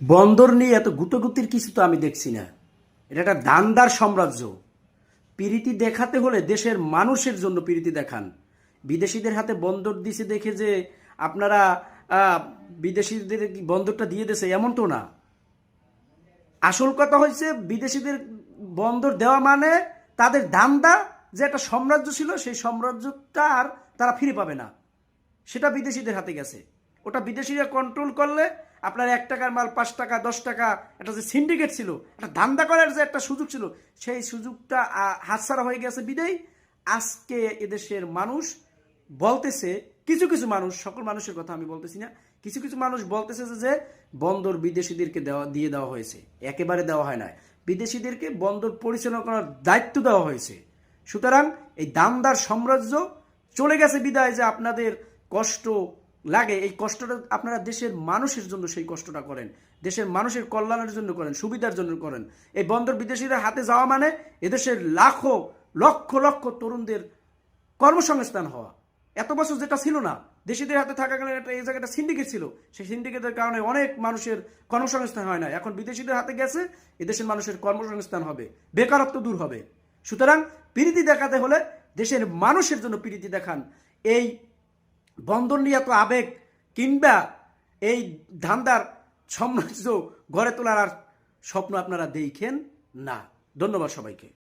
বন্দর নিয়ে এত গুতগুতির কিছু তো আমি দেখছি না। এটা একটা দান্দার সাম্রাজ্য। পিরিতি দেখাতে হলে দেশের মানুষের জন্য পিরিতি দেখান। বিদেশিদের হাতে বন্দর দিছে দেখে যে আপনারা বিদেশিদের বন্দরটা দিয়ে দিয়েছে এমন তো না। আসল কথা হচ্ছে বিদেশিদের বন্দর দেওয়া মানে তাদের দান্দা যে একটা সাম্রাজ্য ছিল, সেই সাম্রাজ্যটা আর তারা ফিরে পাবে না। সেটা বিদেশিদের হাতে গেছে। ওটা বিদেশিরা কন্ট্রোল করলে আপনার এক টাকার মাল, পাঁচ টাকা, দশ টাকা একটা যে সিন্ডিকেট ছিল একটা ধান্দা করার যে একটা সুযোগ ছিল, সেই সুযোগটা হাতছাড়া হয়ে গেছে বিদেই আজকে এদেশের মানুষ বলতেছে, কিছু কিছু মানুষ, সকল মানুষের কথা আমি বলতেছি না, কিছু কিছু মানুষ বলতেছে যে বন্দর বিদেশিদেরকে দেওয়া, দিয়ে দেওয়া হয়েছে। একেবারে দেওয়া হয় না বিদেশিদেরকে বন্দর পরিচালনা করার দায়িত্ব দেওয়া হয়েছে। সুতরাং এই দামদার সাম্রাজ্য চলে গেছে বিদায় যে আপনাদের কষ্ট লাগে এই কষ্টটা আপনারা দেশের মানুষের জন্য সেই কষ্টটা করেন। দেশের মানুষের কল্যাণের জন্য করেন, সুবিধার জন্য করেন। এই বন্দর বিদেশিরা হাতে যাওয়া মানে এদেশের লাখো, লক্ষ লক্ষ তরুণদের কর্মসংস্থান হওয়া। এত বছর যেটা ছিল না, দেশিদের হাতে থাকাকালীন একটা এই জায়গাটা সিন্ডিকেট ছিল। সেই সিন্ডিকেটের কারণে অনেক মানুষের কর্মসংস্থান হয় না। এখন বিদেশিদের হাতে গেছে, এদেশের মানুষের কর্মসংস্থান হবে, বেকারত্ব দূর হবে। সুতরাং প্রীতি দেখাতে হলে দেশের মানুষের জন্য প্রীতি দেখান। এই বন্দর নিয়ে এত আবেগ, কিংবা এই ধান্দার সাম্রাজ্য গড়ে তোলার আর স্বপ্ন আপনারা দেখেন না। ধন্যবাদ সবাইকে।